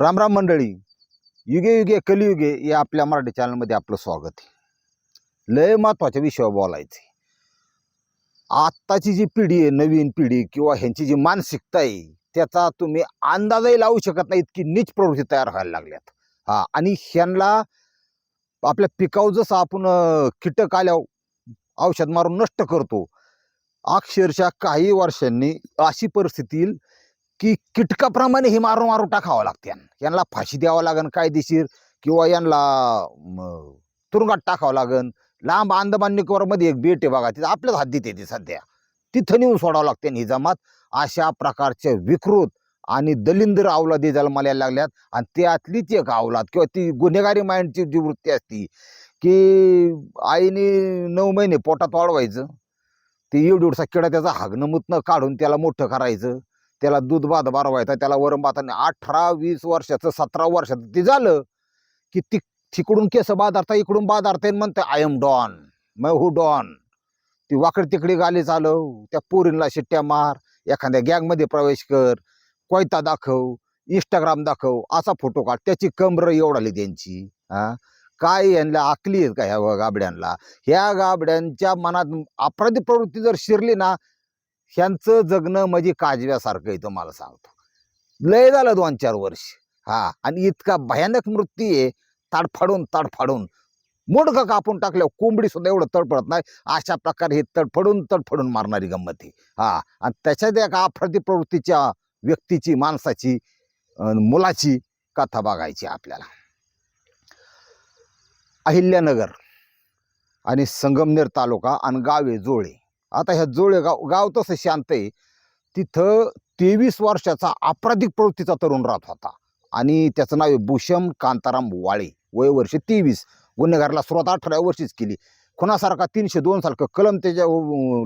रामराम मंडळी. युगे युगे कलियुगे या आपल्या मराठी चॅनलमध्ये आपलं स्वागत आहे. लय महत्त्वाच्या विषयावर बोलायचे आत्ताची जी पिढी आहे नवीन पिढी किंवा ह्यांची जी मानसिकता आहे त्याचा तुम्ही अंदाजही लावू शकत नाही इतकी नीच प्रवृत्ती तयार व्हायला लागल्यात. हा आणि ह्यांना आपल्या पिकाऊ जसं आपण कीटक आल्यावर औषध मारून नष्ट करतो अक्षरशः काही वर्षांनी अशी परिस्थिती येईल की कीटकाप्रमाणे हे मारून मारून टाकावं लागते यांना. फाशी द्यावं लागेल कायदेशीर किंवा यांना तुरुंगात टाकावं लागन. लांब अंदमान निकोबारमध्ये एक बेट आहे बघा तिथं आपल्याच हद्दीत येते सध्या. तिथं नेऊन सोडावं लागते ही जमात अशा प्रकारचे विकृत आणि दलिंदर अवलादी जन्माला यायला लागल्यात. आणि त्यातलीच एक अवलाद किंवा ती गुन्हेगारी माइंडची जी वृत्ती असती की आईने नऊ महिने पोटात वाढवायचं. ते एवढा किडा त्याचा हागणं मुतणं काढून त्याला मोठं करायचं. त्याला दूध भात बारवायचा त्याला वरण अठरा वीस वर्षाचं सतरा वर्षाचं ते झालं की ती तिकडून केस बाजारता इकडून बाजारता म्हणते आय एम डॉन मै हू डॉन ती वाकड तिकडे गाली चालव त्या पोरींना शिट्ट्या मार एखाद्या गँगमध्ये प्रवेश कर कोयता दाखव इंस्टाग्राम दाखव असा फोटो काढ त्याची कमर एवढाली त्यांची हा? काय यांना आकली आहेत का ह्या गाबड्यांना ह्या गाबड्यांच्या मनात अपराधी प्रवृत्ती जर शिरली ना ह्यांचं जगणं म्हणजे काजव्यासारखं आहे तुम्हाला सांगतो. लय झालं दोन चार वर्ष. हा आणि इतका भयानक मृत्यू आहे. ताडफाडून ताडफाडून. मोडकं कापून टाकल्यावर कोंबडी सुद्धा एवढं तडफडत नाही. अशा प्रकारे हे तडफडून तडफडून मारणारी गंमत आहे. हा आणि त्याच्यात एका अपराधी प्रवृत्तीच्या व्यक्तीची माणसाची अन मुलाची कथा बघायची आपल्याला. अहिल्यानगर आणि संगमनेर तालुका आणि गावे जोळे. आता ह्या जोळे गाव गाव तसं शांत आहे. तिथं तेवीस वर्षाचा आपराधिक प्रवृत्तीचा तरुण राहत होता. आणि त्याचं नाव आहे भूषम कांताराम वाळे. वय वर्ष तेवीस. गुन्हेगाराला सुरुवात अठरा वर्षीच केली. खुनासारखा तीनशे दोन सारखं कलम त्याच्या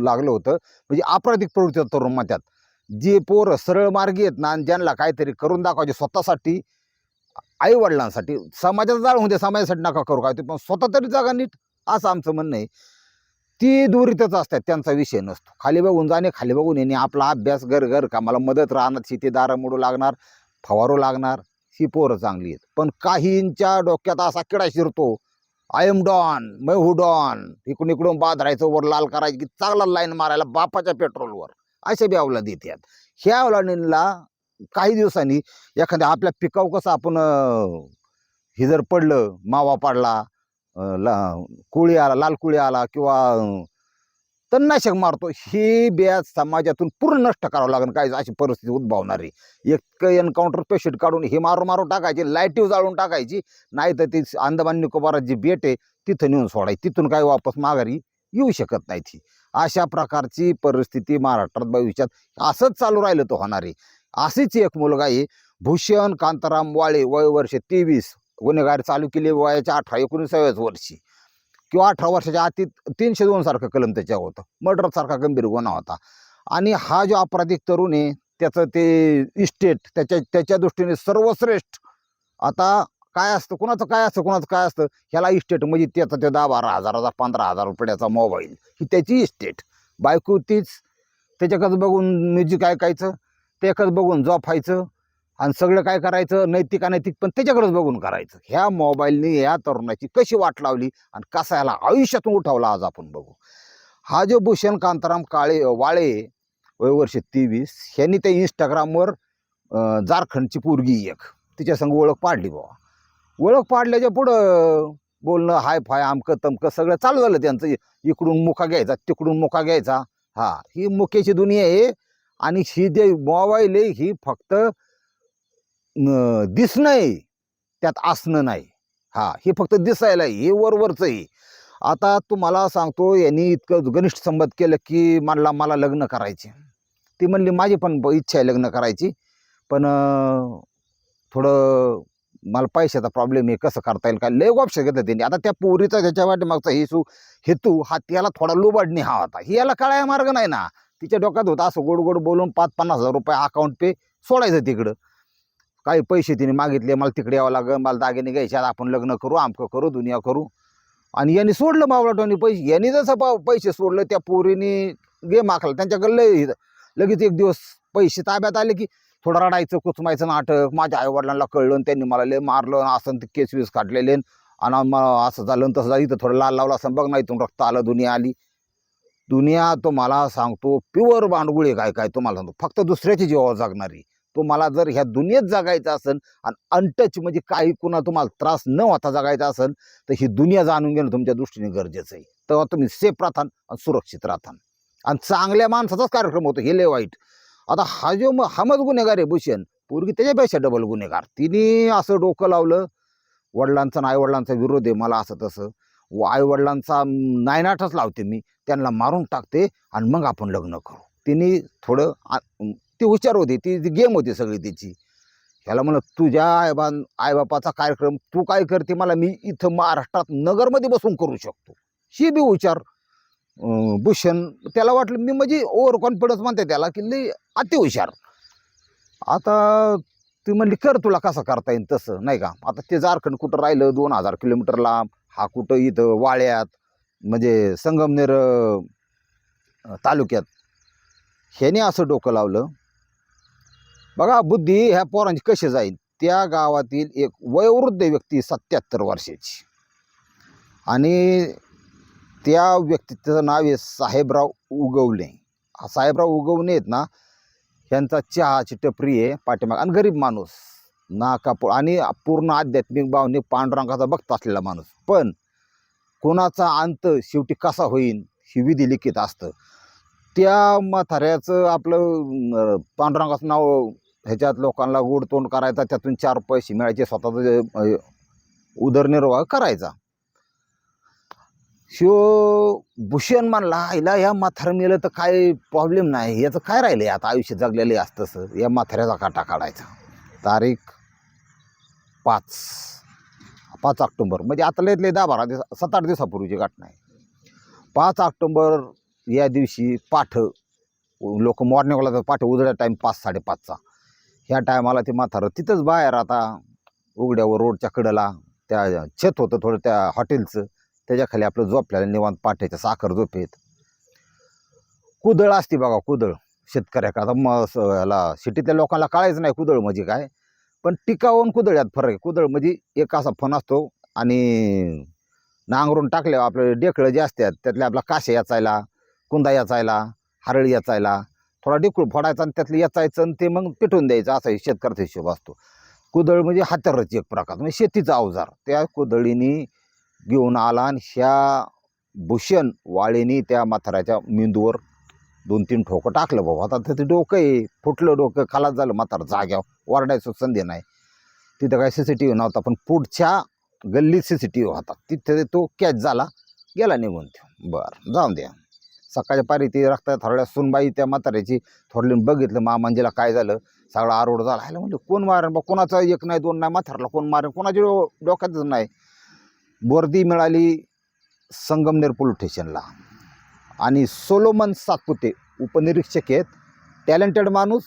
लागलं होतं. म्हणजे आपराधिक प्रवृत्तीचा तरुण म्हणतात. जे पोरं सरळ मार्गी आहेत ना आणि ज्यांना काहीतरी करून दाखवायचे स्वतःसाठी आई वडिलांसाठी समाजाचं जाळ होऊ समाजासाठी नका करू काय ते पण स्वतः तरी जागा नीट असं आमचं म्हणणं आहे. ती दुरीतच असतात त्यांचा विषय नसतो. खाली बघून जाणे खाली बघून येणे आपला अभ्यास घर घर कामाला मदत राहणार शेतीदार मोडू लागणार फवारू लागणार ही पोरं चांगली आहेत. पण काहींच्या डोक्यात असा किडा शिरतो आय एम डॉन मै हू डॉन इकडून इकडून बांधायचं वर लाल करायचं की चांगला लाईन मारायला बापाच्या पेट्रोलवर. असे बी अवलाद येतात ह्या अवलादींना काही दिवसांनी एखाद्या आपल्या पिकाऊ कसं आपण हे जर पडलं मावा पडला ला कुळी आला लाल कुळी आला किंवा तणनाशक मारतो हे ब्याज समाजातून पूर्ण नष्ट करावं लागेल. काय अशी परिस्थिती उद्भवणारी? एक एन्काउंटर पेशंट काढून हे मारून मारून टाकायची लाईटीव जाळून टाकायची नाही तर ती अंदमान निकोबारात जी बेट आहे तिथं नेऊन सोडायची. तिथून काही वापस माघारी येऊ शकत नाही ती अशा प्रकारची परिस्थिती महाराष्ट्रात भविष्यात असंच चालू राहिलं तर होणार आहे. असेच एक मुलगा आहे भूषण कांताराम वाळे वय वर्ष तेवीस. गुन्हेगार चालू केली वयाच्या अठरा एकोणीसाव्याच वर्षी. किंवा अठरा वर्षाच्या आती तीनशे दोन सारखं कलम त्याच्यावर होतं. मर्डरसारखा गंभीर गुन्हा होता. आणि हा जो अपराधिक तरुण आहे त्याचं ते इस्टेट त्याच्या त्याच्या दृष्टीने सर्वश्रेष्ठ. आता काय असतं कुणाचं काय असतं कुणाचं काय असतं ह्याला इस्टेट म्हणजे त्याचा ते दहा बारा हजाराचा पंधरा हजार रुपयाचा मोबाईल ही त्याची इस्टेट बायको तीच त्याच्याकडं बघून म्युझिक ऐकायचं त्याकडं बघून जॉब व्हायचं आणि सगळं काय करायचं? नैतिक अनैतिक पण त्याच्याकडेच बघून करायचं. ह्या मोबाईलने या तरुणाची कशी वाट लावली आणि कसा याला आयुष्यातून उठवला आज आपण बघू. हा जो भूषण कांताराम काळे वाळे वय वर्ष तेवीस ह्यांनी त्या इंस्टाग्रामवर झारखंडची पोरगी एक. तिच्या संग ओळख पाडली बाबा ओळख पाडल्याच्या पुढं बोलणं हाय फाय आमकं तमकं सगळं चालू झालं त्यांचं. इकडून मुका घ्यायचा तिकडून मुका घ्यायचा. हा ही मुख्याची दुनिया आहे. आणि ही जे मोबाईल आहे ही फक्त दिसणं आहे त्यात असणं नाही. हा हे फक्त दिसायला आहे, हे वरवरचं आहे आता तुम्हाला सांगतो यांनी इतकं घनिष्ठ संबंध केलं की म्हणला मला लग्न करायचे. ती म्हणली माझी पण इच्छा आहे लग्न करायची. पण थोडं मला पैशाचा प्रॉब्लेम आहे कसं करता येईल काय? लय ऑप्शन घेतलं त्यांनी. आता त्या पोरीचा त्याच्या वाटेमागचा हेसू हेतू हा त्याला थोडा लोबाडणे हा होता. ही याला कळाया मार्ग नाही ना. तिच्या डोक्यात होता असं गोड गोड बोलून पाच पन्नास हजार रुपये अकाउंट पे सोडायचं तिकडं. काही पैसे तिने मागितले मला तिकडे यावं लागेल मला दागिने घ्यायचे आपण लग्न करू आमकं करू दुनिया करू. आणि यांनी सोडलं मावळाटोनी पैसे. यांनी जसं पा पैसे सोडलं त्या पोरीने गेम आखला त्यांच्याकडे लय लगेच एक दिवस पैसे ताब्यात आले की थोडं रडायचं कुचमायचं नाटक. माझ्या आईवडिलांना कळलं त्यांनी मला लय मारलं असं ते केस वीस काढलेले आणि मग असं झालं आणि तसं झालं. इथं थोडं लाल लावलं असं. बघ ना इथून रक्त आलं दुनिया आली. दुनिया तो मला सांगतो प्युअर बांडगुळे काय काय? तुम्हाला सांगतो. फक्त दुसऱ्याची जीवावर जागणारी. तुम्हाला जर ह्या दुनियेत जगायचं असेल आणि अनटच म्हणजे काही कुणा तुम्हाला त्रास न होता जगायचा असेल तर ही दुनिया जाणून घेणं तुमच्या दृष्टीने गरजेचं आहे. तेव्हा तुम्ही सेफ राहतान आणि सुरक्षित राहतान. आणि चांगल्या माणसाचाच कार्यक्रम होतो हे लय वाईट. आता हा जो म- हमच गुन्हेगार आहे भूषण पूर्वी त्याच्यापेक्षा डबल गुन्हेगार. तिने असं डोकं लावलं वडिलांचा आणि आईवडिलांचा विरोध आहे मला असं तसं. व आईवडिलांचा नायनाटच लावते मी त्यांना मारून टाकते आणि मग आपण लग्न करू. तिने थोडं ती हुशार होती ती गेम होती सगळी तिची. ह्याला म्हणलं तुझ्या आईबा आईबापाचा कार्यक्रम तू काय करते मला मी इथं महाराष्ट्रात नगरमध्ये बसून करू शकतो. ही बी हुशार. भूषण त्याला वाटलं मी म्हणजे ओव्हर कॉन्फिडन्स म्हणते त्याला की लई अति हुशार आता ती म्हणली कर तुला कसं करता येईल तसं नाही का? आता ते झारखंड कुठं राहिलं दोन हजार किलोमीटर लांब हा कुठं इथं वाळ्यात म्हणजे संगमनेर तालुक्यात. ह्याने असं डोकं लावलं. बघा बुद्धी ह्या पोरांची कशी जाईल? त्या गावातील एक वयोवृद्ध व्यक्ती सत्याहत्तर वर्षाची. आणि त्या व्यक्तीचं नाव आहे साहेबराव उगवणे साहेबराव उगवणे आहेत ना ह्यांचा चहाची टपरी आहे पाठीमाग. आणि गरीब माणूस नाका आणि पूर्ण आध्यात्मिक भावने पांडुरंगाचा भक्त असलेला माणूस. पण कोणाचा अंत शेवटी कसा होईल ही विधी लिखित असतं. त्या म्हाताऱ्याचं आपलं पांडुरंगाचं नाव ह्याच्यात लोकांना गोडतोंड करायचा त्यातून चार पैसे मिळायचे स्वतःचा उदरनिर्वाह करायचा. शिव भूषण म्हणला आईला या म्हातारं मेलं तर काय प्रॉब्लेम नाही. याचं काय राहिलं आता आयुष्य जगलेलं आहे सर तसं. या म्हाताऱ्याचा काटा काढायचा. तारीख पाच. पाच ऑक्टोंबर. म्हणजे आता लय दहा बारा दिवस सात आठ दिवसापूर्वीची घटना आहे. पाच ऑक्टोंबर या दिवशी पाठ लोक मॉर्निंगला तर पाठ उजळ्या टाईम पाच साडेपाचचा. ह्या टायमाला ते म्हातारं तिथंच बाहेर आता उघड्यावर रोडच्या कडेला त्या छत होतं थोडं त्या हॉटेलचं त्याच्याखाली आपलं झोपल्याला निवांत पाठ्याच्या साखर झोपेत. कुदळ असते बघा कुदळ. शेतकऱ्याका आता मग ह्याला याला सिटीतल्या लोकांना कळायचं नाही कुदळ म्हणजे काय. पण टिकावून कुदळ यात फरक आहे. कुदळ म्हणजे एक असा फण असतो आणि नांगरून टाकल्यावर आपले डेकळं जे असतात त्यातले आपला काशे याचायला कुंदा याचायला हरळ याचायला थोडा डेकूळ फोडायचा आणि त्यातलं याचायचं आणि ते मग पेटवून द्यायचं. असा शेतकऱ्याचा हिशोब असतो. कुदळ म्हणजे हात्यारच एक प्रकार. म्हणजे शेतीचा अवजार. त्या कुदळीने घेऊन आला आणि ह्या भूषण वाळीने त्या म्हाताऱ्याच्या मेंदूवर दोन तीन ठोकं टाकलं बाबा. आता त्याचं डोकं आहे फुटलं डोकं. खालाच झालं म्हातारा जाग्यावर. ओरडायचं संधी नाही. तिथं काय सी सी टी व्ही नव्हता. पण पुढच्या गल्लीत सी सी टी व्ही होता. तिथे तो कॅच झाला. गेला निघून तो. बरं. जाऊन द्या. सकाळच्या पारी ती रक्ता थोड्या सुनबाई त्या म्हाताऱ्याची थोडली बघितलं मामांजीला काय झालं? सगळा आरोड झाला. ह्याला म्हणजे कोण मारेन बा? कोणाचा एक नाही दोन नाही म्हातारला कोण मारेन? कोणाच्या डोक्यातच नाही. वर्दी मिळाली संगमनेर पोलीस स्टेशनला. आणि सोलोमन सातपुते उपनिरीक्षक आहेत. टॅलेंटेड माणूस.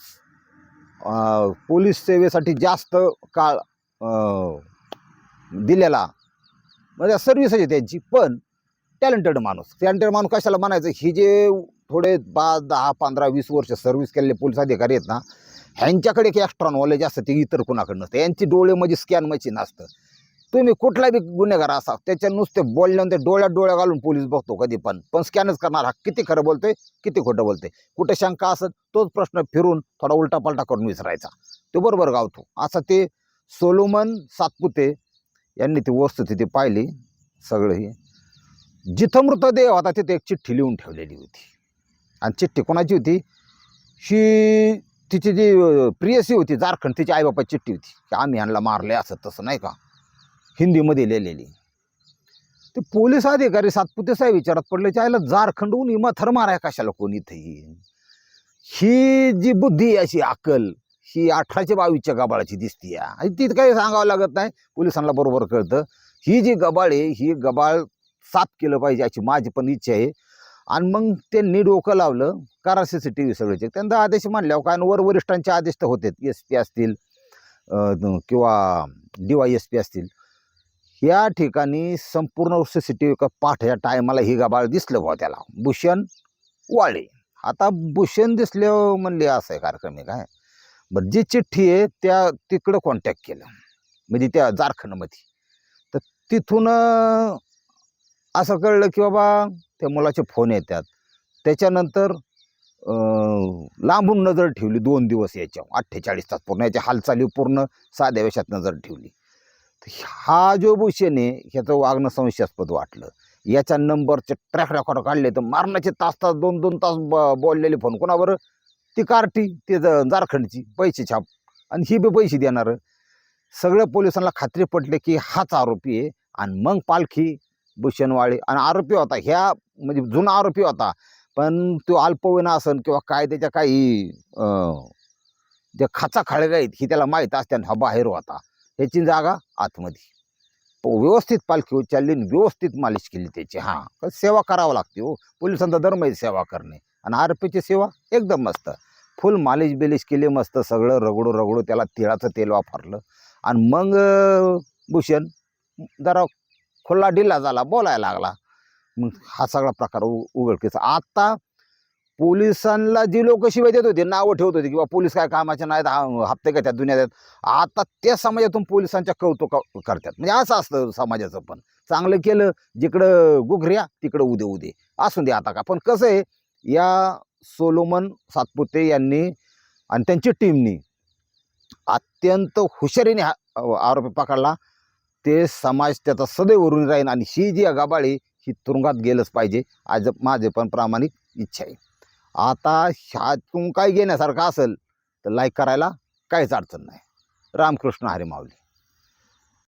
पोलीस सेवेसाठी जास्त काळ दिलेला. म्हणजे सर्विस आहे त्यांची पण टॅलेंटेड माणूस. टॅलेंटेड माणूस कशाला म्हणायचं? हे जे थोडे पाच दहा पंधरा वीस वर्ष सर्व्हिस केलेले पोलीस अधिकारी आहेत ना ह्यांच्याकडे एक एक्स्ट्रा नॉलेज असतं ते इतर कुणाकडे नसतं. यांची डोळे म्हणजे स्कॅन मशीन असतं. तुम्ही कुठला बी गुन्हेगार असा त्याच्या नुसते बोलल्यावर ते डोळ्यात डोळ्या घालून पोलीस बघतो कधी पण. पण स्कॅनच करणार हा किती खरं बोलतोय किती खोटं बोलतोय. कुठे शंका असत तोच प्रश्न फिरून थोडा उलटा पलटा करून विसरायचा तो बरोबर गावतो असं ते सोलोमन सातपुते यांनी ती वस्तुस्थिती पाहिली सगळं हे. जिथं मृतदेह होता तिथे एक चिठ्ठी लिहून ठेवलेली होती. आणि चिठ्ठी कोणाची होती? शी तिची जी प्रियसी होती झारखंड तिची आईबापाची चिठ्ठी होती. की आम्ही ह्यांना मारले असं तसं नाही का? हिंदीमध्ये लिहिलेली. ते पोलीस अधिकारी सातपुते साहेब विचारात पडले आईला झारखंडहून इमाथर माराय कशाला कोणी इथे ही जी बुद्धी आहे, अशी अकल ही अठराशे बावीसच्या गबाळाची दिसती आणि ती काही सांगावं लागत नाही. पोलिसांना बरोबर कळतं. ही जी गबाळ आहे ही गबाळ साफ केलं पाहिजे अशी माझी पण इच्छा आहे. आणि मग त्यांनी डोकं लावलं करा सी सी टी व्ही सगळे चेक त्यांचा आदेश मानल्यावर कारण वर वरिष्ठांचे आदेश तर होते एस पी असतील किंवा डी वाय एस पी असतील. या ठिकाणी संपूर्ण सी सी टी व्ही पाठ या टायमाला ही गाबाळ दिसलं बा त्याला. भूषण वाळे. आता भूषण दिसले म्हणले असं आहे कार्यक्रम आहे काय? बरं जी चिठ्ठी आहे त्या तिकडं कॉन्टॅक्ट केलं. म्हणजे त्या झारखंडमध्ये. तर तिथून असं कळलं की बाबा त्या मुलाचे फोन येतात. त्याच्यानंतर लांबून नजर ठेवली दोन दिवस याच्यावर. अठ्ठेचाळीस तास पूर्ण याच्या हालचाली पूर्ण साध्या वेशात नजर ठेवली. तर हा जो भूषेने आहे ह्याचं वागणं संशयास्पद वाटलं. याच्या नंबरचे ट्रॅक रेकॉर्ड काढले तर मारण्याचे तास तास दोन दोन तास ब बोललेले फोन. कोणावर? ती कार्टी ते जारखंडची झारखंडची. पैसे छाप. आणि ही बी पैसे देणार. सगळ्या पोलिसांना खात्री पटले की हाच आरोपी आहे. आणि मग पालखी भूषणवाळे आणि आरोपी होता. ह्या म्हणजे जुना आरोपी होता. पण तो अल्पवयीन असन किंवा काय त्याच्या काही ज्या खाचा खाळगा आहेत ही त्याला माहीत असते आणि हा बाहेर होता. ह्याची जागा आतमध्ये. व्यवस्थित पालखी उचलली व्यवस्थित मालिश केली त्याची. हां सेवा करावं लागते हो. पोलिसांचा धर्म आहे सेवा करणे. आणि आरोपीची सेवा एकदम मस्त. फुल मालिश बिलिश केली मस्त सगळं रगडू रगडू त्याला तिळाचं तेल वापरलं. आणि मग भूषण जरा खुल्ला ढिल्ला झाला बोलायला लागला. मग हा सगळा प्रकार उ उघडकीचा. आता पोलिसांना जी लोक शिवाय देत होते नावं ठेवत होते किंवा पोलीस काय कामाचे नाहीत हप्ते हप्ते घेतात दुनियात आहेत. आता त्या समाजातून पोलिसांच्या कौतुक करतात. म्हणजे असं असतं समाजाचं पण. चांगलं केलं जिकडं गुघऱ्या तिकडं उदे उदे. असून दे आता का. पण कसं आहे या सोलोमन सातपुते यांनी आणि त्यांची टीमनी अत्यंत हुशारीने हा आरोपी पकडला. ते समाज त्याचा सदैव ऋणी राहील आणि ही जी गाबाळी ही तुरुंगात गेलंच पाहिजे आज माझे पण प्रामाणिक इच्छा आहे. आता ह्यातून काय घेण्यासारखं असेल तर लाईक करायला काहीच अडचण नाही. रामकृष्ण हरे माऊली.